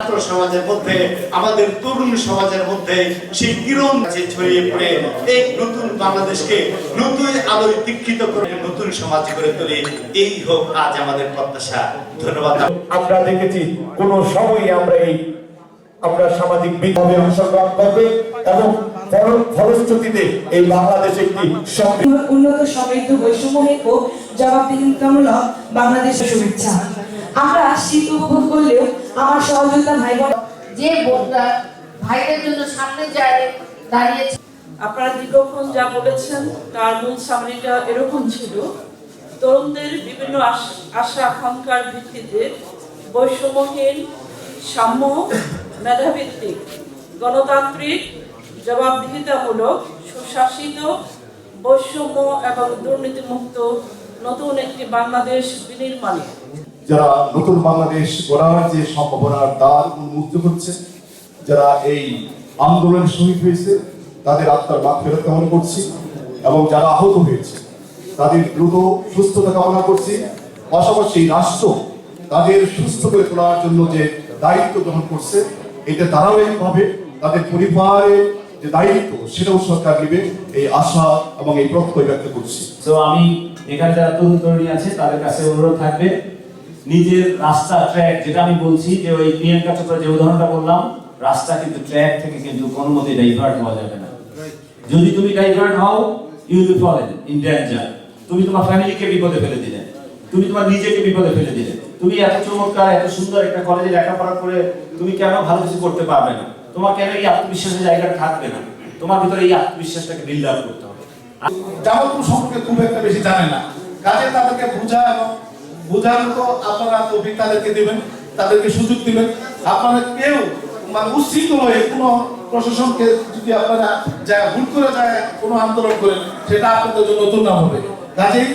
ছাত্র সমাজের মধ্যে, আমাদের তরুণ সমাজের মধ্যে সেই কিরণ ছড়িয়ে পড়ে, এই নতুন বাংলাদেশকে নতুন আলোয় দীক্ষিত করে, নতুন সমাজ করে তোলে, এই হোক আজ আমাদের প্রত্যাশা। ধন্যবাদ। আমরা দেখেছি কোন সময় আমরা এই আমরা সামাজিক বিভাবে অংশগ্রহণ করবে এবং ফলশ্রুতিতে এই বাংলাদেশ একটি উন্নত সমৃদ্ধ বৈষম্যহীন ও জবাবদিহিতামূলক বাংলাদেশের শুভেচ্ছা। আমরা শীত উপভোগ করলেও আমার সহযোগিতা ভাই যে বোনরা ভাইদের জন্য সামনে যায় দাঁড়িয়েছে। আপনারা দীর্ঘক্ষণ যা বলেছেন তার মূল সামরিটা এরকম ছিল। তরুণদের বিভিন্ন আশ- আশা আকাঙ্ক্ষার ভিত্তিতে বৈষম্যহীন সাম্য মেধাভিত্তিক গণতান্ত্রিক জবাবদিহিতামূলক, সুশাসিত, বৈষম্য এবং দুর্নীতিমুক্ত নতুন একটি বাংলাদেশ বিনির্মাণে। যারা নতুন বাংলাদেশ গড়ার যে সম্ভাবনার দ্বার উন্মুক্ত করছে, যারা এই আন্দোলনে শহীদ হয়েছে, তাদের আত্মার মাঠ ফেরত কামনা করছি এবং যারা আহত হয়েছে, তাদের দ্রুত সুস্থতা কামনা করছি। পাশাপাশি রাষ্ট্র তাদের সুস্থ করে তোলার জন্য যে দায়িত্ব গ্রহণ করছে, এটা ধারাবাহিকভাবে তাদের পরিবারের যে দায়িত্ব, সেটাও সরকার নেবে। এই আশা এবং এই ব্যক্ত করছি। তো আমি এখানে যারা তরুণ তরুণী আছে, তাদের কাছে অনুরোধ থাকবে, নিজের রাস্তা ট্র্যাক যেটা আমি বলছি, যে ওই প্রিয়াঙ্কা চোপড়া যে উদাহরণটা বললাম, রাস্তা কিন্তু ট্র্যাক থেকে কিন্তু কোনো মতে ডাইভার্ট হওয়া যাবে না। যদি তুমি ডাইভার্ট হও ইউ উইল ফলেন ইন তুমি তোমার ফ্যামিলিকে বিপদে ফেলে দিলে। তুমি তোমার নিজেকে বিপদে ফেলে দিলে। তুমি এত চমৎকার, এত সুন্দর একটা কলেজে লেখাপড়া করে তুমি কেন ভালো কিছু করতে পারবে না? তোমার কেন এই আত্মবিশ্বাসের জায়গাটা থাকবে না। তোমার ভিতরে এই আত্মবিশ্বাসটাকে বিল্ড আপ করতে হবে। জামালপুর সম্পর্কে খুব একটা বেশি জানে না। কাজে তাদেরকে বোঝা এবং বোঝানোর তো আপনারা দিবেন, তাদেরকে সুযোগ দিবেন। আপনারা কেউ মানে হয়ে কোনো প্রশাসনকে যদি আপনারা যা ভুল করে যায়, কোনো আন্দোলন করেন, সেটা আপনাদের জন্য নতুন নাম হবে। কাজেই